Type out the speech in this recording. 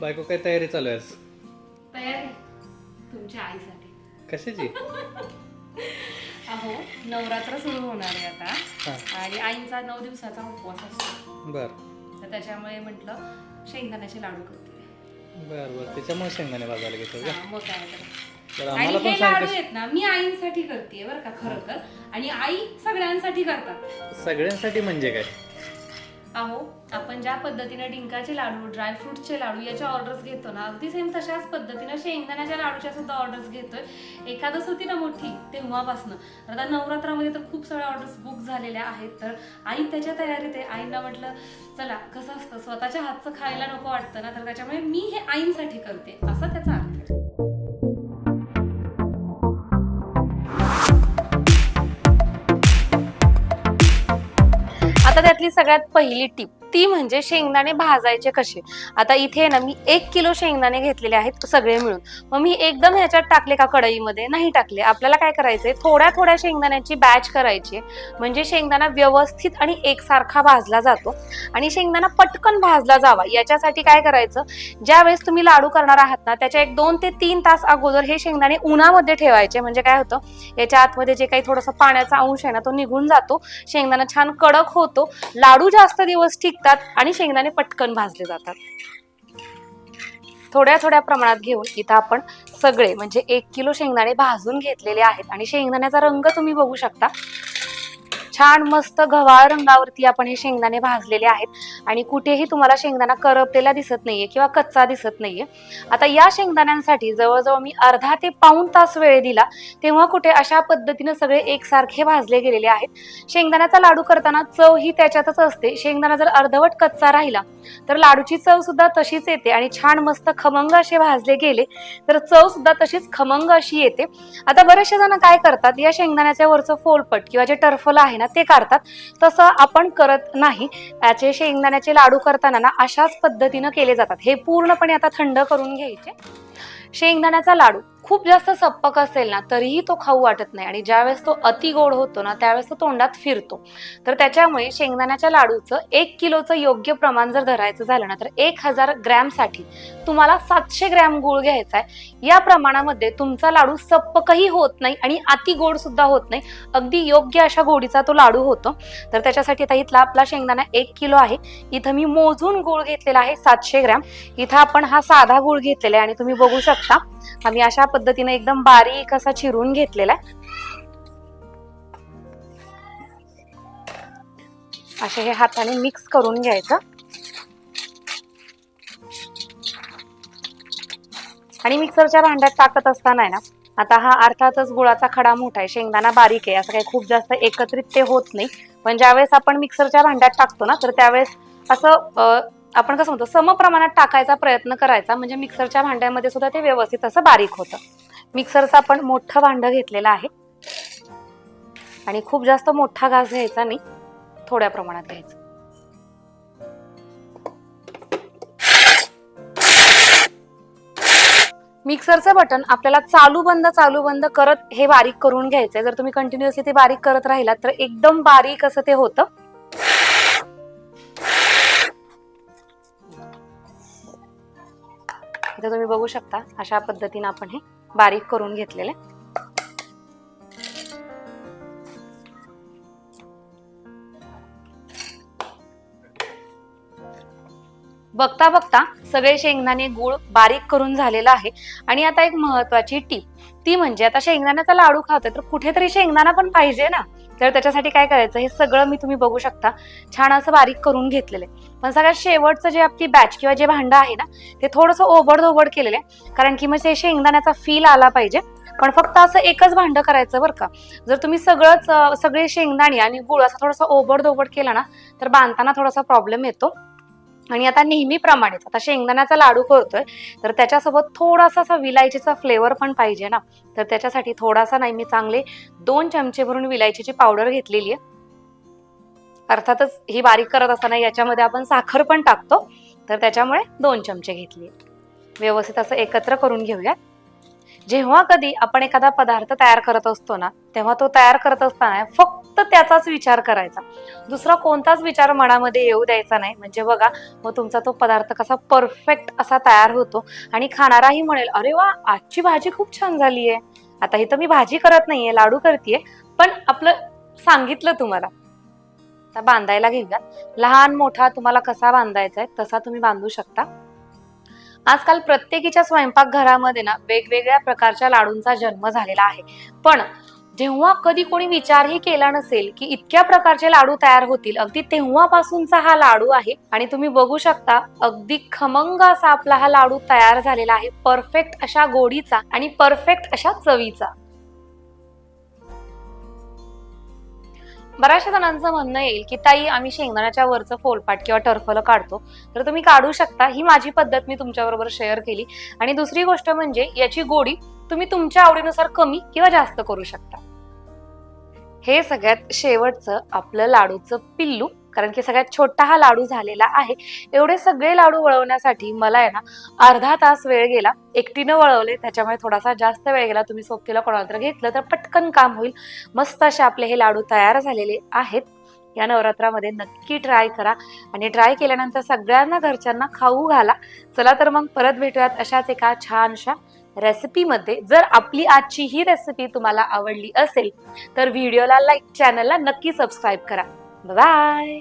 बायको काय तयारी चालू आहे आज? तयारी तुमच्या आईसाठी. कशाची? अहो नवरात्र सुरू होणार आहे आता. आणि आईंचा नऊ दिवसाचा उपवास असतो. बर. तर त्याच्यामुळे म्हटलं शेंगदाण्याचे लाडू करते. बर बर. त्याच्यामुळे शेंगदाणे भाजायला घेतो का? हा, मग काय तर. तर आणि आम्हाला पण हे सांग लाडू कशी आहेत ना मी आईंसाठी करते बरं का खरं तर. आणि आई सगळ्यांसाठी करतात. सगळ्यांसाठी म्हणजे काय? अहो आपण ज्या पद्धतीने डिंकाचे लाडू ड्रायफ्रुटचे लाडू याच्या ऑर्डर्स घेतो ना अगदी सेम तशाच पद्धतीनं शेंगदाण्याच्या लाडूच्या सुद्धा ऑर्डर्स घेतोय. एखादंच होती ना मोठी तेव्हापासनं. तर आता नवरात्रामध्ये तर खूप सगळ्या ऑर्डर्स बुक झालेल्या आहेत. तर आई त्याच्या तयारीत आहे. आईंना म्हटलं चला कसं असतं? स्वतःच्या हातचं खायला नको वाटतं ना तर त्याच्यामुळे मी हे आईंसाठी करते. असा त्याचा आता त्यातली सगळ्यात पहिली टीप. ती म्हणजे शेंगदाणे भाजायचे कसे? आता इथे ना मी एक किलो शेंगदाणे घेतलेले आहेत सगळे मिळून. मग मी एकदम ह्याच्यात टाकले का कढईमध्ये? नाही टाकले. आपल्याला काय करायचंय? थोड्या थोड्या शेंगदाण्याची बॅच करायची आहे. म्हणजे शेंगदाणा व्यवस्थित आणि एकसारखा भाजला जातो. आणि शेंगदाणा पटकन भाजला जावा. याच्यासाठी काय करायचं? ज्या वेळेस तुम्ही लाडू करणार आहात ना त्याच्या एक दोन ते तीन तास अगोदर हे शेंगदाणे उन्हामध्ये ठेवायचे. म्हणजे काय होतं? याच्या आतमध्ये जे काही थोडासा पाण्याचा अंश आहे ना तो निघून जातो. शेंगदाणा छान कडक होतो. लाडू जास्त दिवस टिकतात आणि शेंगदाणे पटकन भाजले जातात. थोड्या थोड्या प्रमाणात घेऊन इथं आपण सगळे म्हणजे एक किलो शेंगदाणे भाजून घेतलेले आहेत. आणि शेंगदाण्याचा रंग तुम्ही बघू शकता. छान मस्त गव्हाळ रंगावरती आपण हे शेंगदाणे भाजलेले आहेत. आणि कुठेही तुम्हाला शेंगदाणा करपलेला दिसत नाहीये किंवा कच्चा दिसत नाहीये. आता या शेंगदाण्यांसाठी जवळजवळ मी अर्धा ते पाऊण तास वेळ दिला. तेव्हा कुठे अशा पद्धतीनं सगळे एकसारखे भाजले गेलेले आहेत. शेंगदाण्याचा लाडू करताना चव ही त्याच्यातच असते. शेंगदाणा जर अर्धवट कच्चा राहिला तर लाडूची चव सुद्धा तशीच येते आणि छान मस्त खमंग असे भाजले गेले तर चव सुद्धा तशीच खमंग अशी येते. आता बरेचसे जण काय करतात या शेंगदाण्याच्या वरचं फोलपट किंवा जे टर्फल आहे ना ते काढतात. तसं आपण करत नाही. याचे शेंगदाण्याचे लाडू करताना ना अशाच पद्धतीनं केले जातात. हे पूर्णपणे आता थंड करून घ्यायचे. शेंगदाण्याचा लाडू. खूप जास्त सप्पक असेल ना तरीही तो खाऊ वाटत नाही. आणि ज्यावेळेस तो अति गोड होतो ना त्यावेळेस तो तोंडात फिरतो. तर त्याच्यामुळे शेंगदाण्याच्या लाडूचं एक किलोचं योग्य प्रमाण जर धरायचं झालं ना तर एक हजार ग्रॅमसाठी तुम्हाला सातशे ग्रॅम गुळ घ्यायचा आहे. या प्रमाणामध्ये तुमचा लाडू सप्पकही होत नाही आणि अति गोड सुद्धा होत नाही. अगदी योग्य अशा गोडीचा तो लाडू होतो. तर त्याच्यासाठी आता इथला आपला शेंगदाणा एक किलो आहे. इथं मी मोजून गुळ घेतलेला आहे सातशे ग्रॅम. इथं आपण हा साधा गुळ घेतलेला आहे आणि तुम्ही बघू शकता. आम्ही अशा पद्धतीने एकदम बारीक असा चिरून घेतलेला आहे. असे हे हाताने मिक्स करून घ्यायचं. आणि मिक्सरच्या भांड्यात टाकत असताना आहे ना आता हा अर्थातच गुळाचा खडा मोठा आहे शेंगदाणा बारीक आहे असं काही खूप जास्त एकत्रित ते होत नाही. पण ज्यावेळेस आपण मिक्सरच्या भांड्यात टाकतो ना तर त्यावेळेस असं आपण कसं म्हणतो सम प्रमाणात टाकायचा प्रयत्न करायचा. म्हणजे मिक्सरच्या भांड्यामध्ये सुद्धा ते व्यवस्थित असं बारीक होतं. मिक्सरचं आपण मोठं भांडं घेतलेलं आहे. आणि खूप जास्त मोठा घास घ्यायचा नाही. थोड्या प्रमाणात घ्यायचा. मिक्सरचं बटन आपल्याला चालू बंद चालू बंद करत हे बारीक करून घ्यायचंय. जर तुम्ही कंटिन्युअसली ते बारीक करत राहिलात तर एकदम बारीक असं ते होतं. इथं तुम्ही बघू शकता अशा पद्धतीने आपण हे बारीक करून घेतलेले बघता बघता सगळे शेंगदाणे गुळ बारीक करून झालेला आहे. आणि आता एक महत्वाची टीप ती म्हणजे आता शेंगदाण्याचा लाडू खावतोय तर कुठेतरी शेंगदाणा पण पाहिजे ना? तर त्याच्यासाठी काय करायचं? हे सगळं मी तुम्ही बघू शकता. छान असं बारीक करून घेतलेलं आहे. पण सगळ्यात शेवटचं जे आपली बॅच किंवा जे भांडं आहे ना ते थोडंसं ओबड धोबड केलेलं आहे. कारण की मग ते शेंगदाण्याचा फील आला पाहिजे. पण फक्त असं एकच भांडं करायचं बरं का. जर तुम्ही सगळंच सगळे शेंगदाणी आणि गुळ असा थोडासा ओबड धोबड केला ना तर बांधताना थोडासा प्रॉब्लेम येतो. आणि आता नेहमीप्रमाणेच आता शेंगदाण्याचा लाडू करतोय तर त्याच्यासोबत थोडासा असा विलायचीचा फ्लेवर पण पाहिजे ना. तर त्याच्यासाठी थोडासा नाही मी चांगले दोन चमचे भरून विलायचीची पावडर घेतलेली आहे. अर्थातच ही बारीक करत असताना याच्यामध्ये आपण साखर पण टाकतो तर त्याच्यामुळे दोन चमचे घेतली व्यवस्थित असं एकत्र करून घेऊया जेव्हा कधी आपण एखादा पदार्थ तयार करत असतो ना तेव्हा तो तयार करत असताना फक्त फक्त त्याचाच विचार करायचा. दुसरा कोणताच विचार मनामध्ये येऊ द्यायचा नाही. म्हणजे बघा मग तुमचा तो पदार्थ कसा परफेक्ट असा तयार होतो आणि खाणाराही म्हणेल अरे वा आजची भाजी खूप छान झाली आहे आता इथं मी भाजी करत नाहीये लाडू करतेय. पण आपलं सांगितलं तुम्हाला. आता बांधायला घेऊया. लहान मोठा तुम्हाला कसा बांधायचा आहे तसा तुम्ही बांधू शकता. आजकाल प्रत्येकीच्या स्वयंपाकघरामध्ये ना वेगवेगळ्या प्रकारच्या लाडूंचा जन्म झालेला आहे. पण जेव्हा कधी कोणी विचारही केला नसेल की इतक्या प्रकारचे लाडू तयार होतील अगदी तेव्हापासूनचा हा लाडू आहे. आणि तुम्ही बघू शकता अगदी खमंग असा आपला हा लाडू तयार झालेला आहे. परफेक्ट अशा गोडीचा आणि परफेक्ट अशा चवीचा. बऱ्याचशा जणांचं म्हणणं येईल की ताई आम्ही शेंगदाण्याच्या वरचं फोलपाट किंवा टर्फलं काढतो. तर तुम्ही काढू शकता. ही माझी पद्धत मी तुमच्याबरोबर शेअर केली. आणि दुसरी गोष्ट म्हणजे याची गोडी तुम्ही तुमच्या आवडीनुसार कमी किंवा जास्त करू शकता. हे सगळ्यात शेवटचं आपलं लाडूचं पिल्लू कारण की सगळ्यात छोटा हा लाडू झालेला आहे. एवढे सगळे लाडू वळवण्यासाठी मला आहे ना अर्धा तास वेळ गेला. एकटीनं वळवले त्याच्यामुळे थोडासा जास्त वेळ गेला. तुम्ही सोबतीला कोणाला तर घेतलं तर पटकन काम होईल. मस्त असे आपले हे लाडू तयार झालेले आहेत. या नवरात्रामध्ये नक्की ट्राय करा. आणि ट्राय केल्यानंतर सगळ्यांना घरच्यांना खाऊ घाला. चला तर मग परत भेटूयात अशाच एका छानशा रेसिपीमध्ये जर आपली आजची ही रेसिपी तुम्हाला आवडली असेल तर व्हिडिओला लाईक चॅनलला नक्की सबस्क्राईब करा. बाय